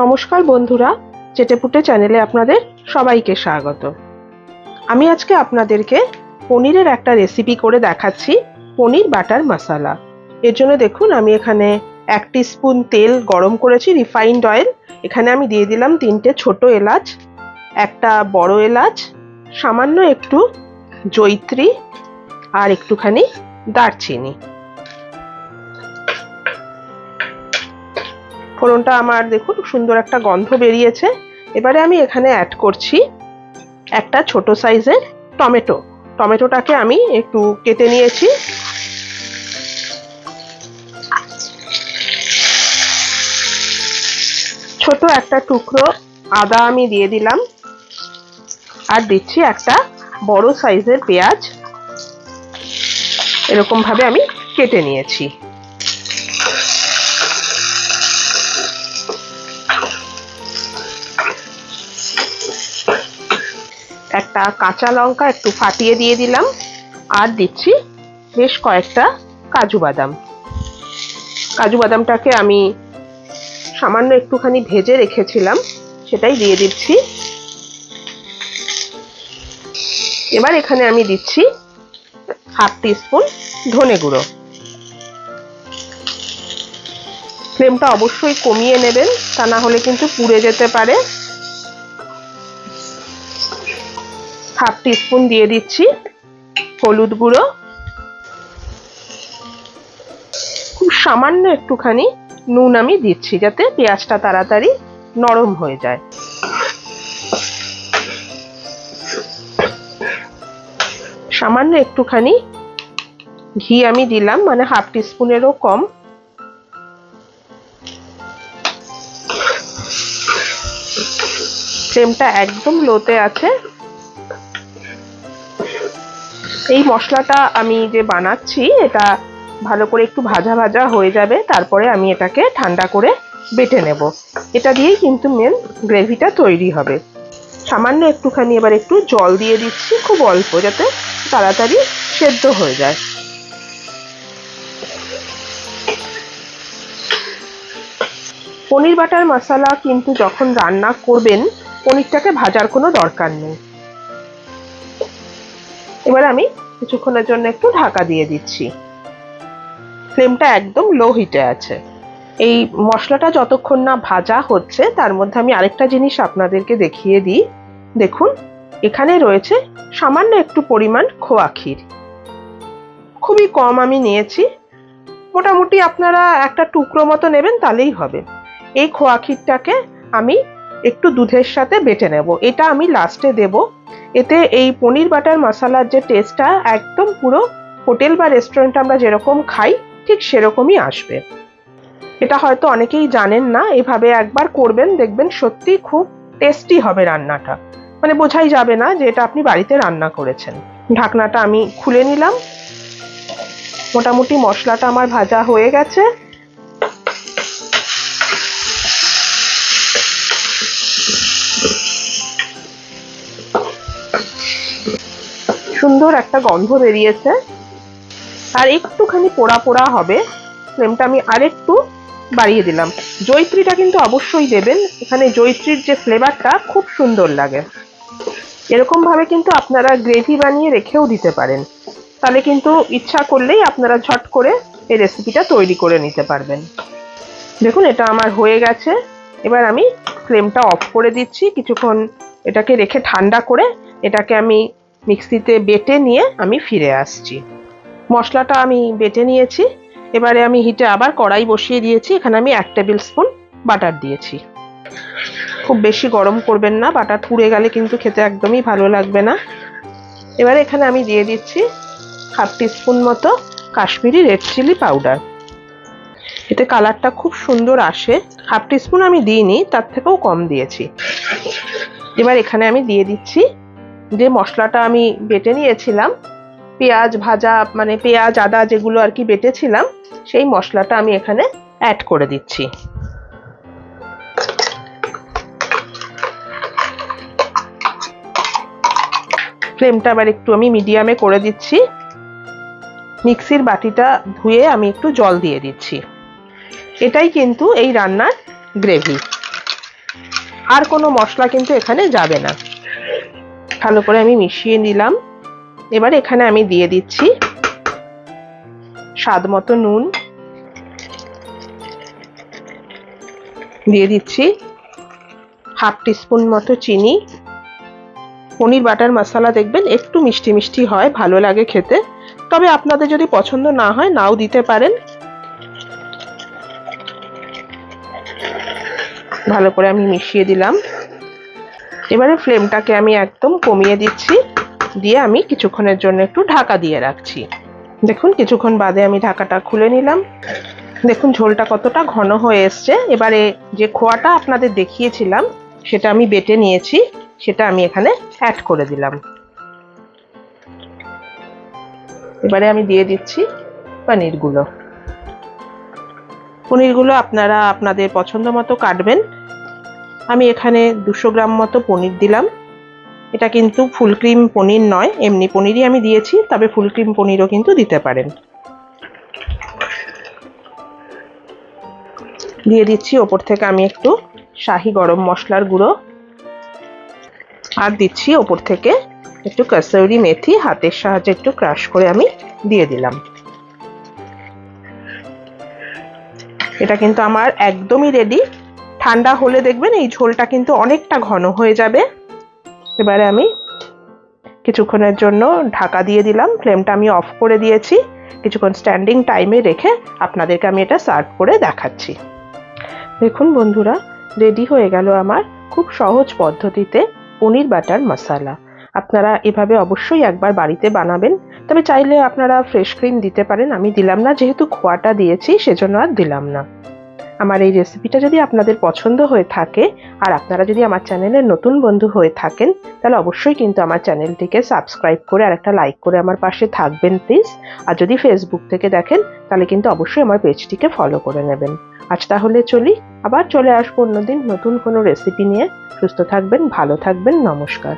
নমস্কার বন্ধুরা, চেটেপুটে চ্যানেলে আপনাদের সবাইকে স্বাগত। আমি আজকে আপনাদেরকে পনিরের একটা রেসিপি করে দেখাচ্ছি, পনির বাটার মশালা। এর জন্য দেখুন, আমি এখানে এক স্পুন তেল গরম করেছি রিফাইন্ড অয়েল এখানে আমি দিয়ে দিলাম তিনটে ছোট এলাচ, একটা বড় এলাচ, সামান্য একটু জৈত্রী আর একটুখানি দারচিনি। ফোড়নটা আমার দেখুন সুন্দর একটা গন্ধ বেরিয়েছে। এবারে আমি এখানে অ্যাড করছি একটা ছোট সাইজের টমেটো। টমেটোটাকে আমি একটু কেটে নিয়েছি। ছোট একটা টুকরো আদা আমি দিয়ে দিলাম। আর দিচ্ছি একটা বড় সাইজের পেঁয়াজ। এরকম ভাবে আমি কেটে নিয়েছি। একটা কাঁচা লঙ্কা একটু ফাটিয়ে দিয়ে দিলাম। আর দিচ্ছি বেশ কয়েকটা কাজু বাদাম। কাজু বাদামটাকে আমি সামান্য একটুখানি ভেজে রেখেছিলাম, সেটাই দিয়ে দিচ্ছি। এবার এখানে আমি দিচ্ছি হাফ স্পুন ধনে গুঁড়ো। ফ্লেমটা অবশ্যই কমিয়ে নেবেন, তা না হলে কিন্তু পুড়ে যেতে পারে। হাফ স্পুন দিয়ে দিচ্ছি হলুদ গুঁড়ো। খুব সামান্য একটুখানি নুন আমি দিচ্ছি যাতে পেঁয়াজটা তাড়াতাড়ি নরম হয়ে যায়। সামান্য একটুখানি ঘি আমি দিলাম মানে হাফ স্পুনেরও কম। ফ্লেমটা একদম লোতে আছে। এই মশলাটা আমি যে বানাচ্ছি, এটা ভালো করে একটু ভাজা ভাজা হয়ে যাবে, তারপরে আমি এটাকে ঠান্ডা করে বেটে নেব। এটা দিয়েই কিন্তু মেন গ্রেভিটা তৈরি হবে। সামান্য একটুখানি এবার একটু জল দিয়ে দিচ্ছি খুব অল্প, যাতে তাড়াতাড়ি সেদ্ধ হয়ে যায়। পনির বাটার মশলা কিন্তু যখন রান্না করবেন, পনিরটাকে ভাজার কোনো দরকার নেই। এবার আমি কিছুক্ষণের জন্য একটু ঢাকা দিয়ে দিচ্ছি। ফ্লেমটা একদম লো হিটে আছে। এই মশলাটা যতক্ষণ না ভাজা হচ্ছে, তার মধ্যে আমি আরেকটা জিনিস আপনাদেরকে দেখিয়ে দিই। দেখুন, এখানে রয়েছে সামান্য একটু পরিমাণ খোয়া ক্ষীর। খুবই কম আমি নিয়েছি। মোটামুটি আপনারা একটা টুকরো মতো নেবেন, তাহলেই হবে। এই খোয়া ক্ষীরটাকে আমি একটু দুধের সাথে বেটে নেব। এটা আমি লাস্টে দেব। এতে এই পনির বাটার মশালার যে টেস্টটা একদম পুরো হোটেল বা রেস্টুরেন্ট আমরা যেরকম খাই, ঠিক সেরকমই আসবে। এটা হয়তো অনেকেই জানেন না, এভাবে একবার করবেন, দেখবেন সত্যি খুব টেস্টি হবে রান্নাটা। মানে বোঝাই যাবে না যে এটা আপনি বাড়িতে রান্না করেছেন। ঢাকনাটা আমি খুলে নিলাম। মোটামুটি মশলাটা আমার ভাজা হয়ে গেছে। সুন্দর একটা গন্ধ বেরিয়েছে। আর একটুখানি পোড়া পোড়া হবে। ফ্লেমটা আমি আরেকটু বাড়িয়ে দিলাম। জৈত্রীটা কিন্তু অবশ্যই দেবেন। এখানে জৈত্রীর যে ফ্লেভারটা খুব সুন্দর লাগে। এরকম ভাবে কিন্তু আপনারা গ্রেভি বানিয়ে রেখেও দিতে পারেন। তাহলে কিন্তু ইচ্ছা করলেই আপনারা ঝট করে এই রেসিপিটা তৈরি করে নিতে পারবেন। দেখুন, এটা আমার হয়ে গেছে। এবার আমি ফ্লেমটা অফ করে দিচ্ছি। কিছুক্ষণ এটাকে রেখে ঠান্ডা করে এটাকে আমি মিক্সিতে বেটে নিয়ে আমি ফিরে আসছি। মশলাটা আমি বেটে নিয়েছি, এবারে আমি হিটে আবার কড়াই বসিয়ে দিয়েছি, এখানে আমি এক টেবিল স্পুন বাটার দিয়েছি। খুব বেশি গরম করবেন না, বাটার পুড়ে গেলে কিন্তু খেতে একদমই ভালো লাগবে না। এবারে এখানে আমি দিয়ে দিচ্ছি হাফ স্পুন মতো কাশ্মীরি রেড চিলি পাউডার। এতে কালারটা খুব সুন্দর আসে। হাফ স্পুন আমি দিইনি, তার থেকেও কম দিয়েছি। এবার এখানে আমি দিয়ে দিচ্ছি যে মশলাটা আমি বেটে নিয়েছিলাম, পেঁয়াজ ভাজা মানে পেঁয়াজ, আদা যেগুলো আর কি বেটেছিলাম, সেই মশলাটা আমি এখানে অ্যাড করে দিচ্ছি। ফ্লেমটা আবার একটু আমি মিডিয়ামে করে দিচ্ছি। মিক্সির বাটিটা ধুয়ে আমি একটু জল দিয়ে দিচ্ছি। এটাই কিন্তু এই রান্নার গ্রেভি আর কোনো মশলা কিন্তু এখানে যাবে না। ভালো করে আমি মিশিয়ে নিলাম। এবার এখানে আমি দিয়ে দিচ্ছি স্বাদ মতো নুন। দিয়ে দিচ্ছি হাফ টিস্পুন মতো চিনি। পনির বাটার মশলা দেখবেন একটু মিষ্টি মিষ্টি হয়, ভালো লাগে খেতে। তবে আপনাদের যদি পছন্দ না হয়, নাও দিতে পারেন। ভালো করে আমি মিশিয়ে দিলাম। এবারে ফ্লেমটাকে আমি একদম কমিয়ে দিচ্ছি। দিয়ে আমি কিছুক্ষণের জন্য একটু ঢাকা দিয়ে রাখছি। দেখুন, কিছুক্ষণ বাদে আমি ঢাকাটা খুলে নিলাম। দেখুন, ঝোলটা কতটা ঘন হয়ে এসছে। এবারে যে খোয়াটা আপনাদের দেখিয়েছিলাম, সেটা আমি বেটে নিয়েছি। সেটা আমি এখানে অ্যাড করে দিলাম। এবারে আমি দিয়ে দিচ্ছি পনিরগুলো। পনিরগুলো আপনারা আপনাদের পছন্দ মতো কাটবেন। আমি এখানে দুশো গ্রাম মতো পনির দিলাম। এটা কিন্তু ফুল ক্রিম পনির নয়, এমনি পনিরই আমি দিয়েছি, তবে ফুল ক্রিম পনিরও কিন্তু দিতে পারেন। দিয়ে দিচ্ছি, ওপর থেকে আমি একটু শাহি গরম মশলার গুঁড়ো। আর দিচ্ছি ওপর থেকে একটু কাসৌরি মেথি, হাতের সাহায্যে একটু ক্রাশ করে আমি দিয়ে দিলাম। এটা কিন্তু আমার একদমই রেডি ঠান্ডা হলে দেখবেন এই ঝোলটা কিন্তু অনেকটা ঘন হয়ে যাবে। এবারে আমি কিছুক্ষণের জন্য ঢাকা দিয়ে দিলাম। ফ্লেমটা আমি অফ করে দিয়েছি। কিছুক্ষণ স্ট্যান্ডিং টাইমে রেখে আপনাদেরকে আমি এটা সার্ভ করে দেখাচ্ছি। দেখুন বন্ধুরা, রেডি হয়ে গেল আমার খুব সহজ পদ্ধতিতে পনির বাটার মশালা। আপনারা এভাবে অবশ্যই একবার বাড়িতে বানাবেন। তবে চাইলে আপনারা ফ্রেশ ক্রিম দিতে পারেন। আমি দিলাম না, যেহেতু খোয়াটা দিয়েছি, সেজন্য আর দিলাম না। আমার এই রেসিপিটা যদি আপনাদের পছন্দ হয়ে থাকে আর আপনারা যদি আমার চ্যানেলের নতুন বন্ধু হয়ে থাকেন, তাহলে অবশ্যই কিন্তু আমার চ্যানেলটিকে সাবস্ক্রাইব করে আর একটা লাইক করে আমার পাশে থাকবেন প্লিজ আর যদি ফেসবুক থেকে দেখেন, তাহলে কিন্তু অবশ্যই আমার পেজটিকে ফলো করে নেবেন। আজ তাহলে চলি, আবার চলে আসব অন্যদিন নতুন কোনো রেসিপি নিয়ে। সুস্থ থাকবেন, ভালো থাকবেন, নমস্কার।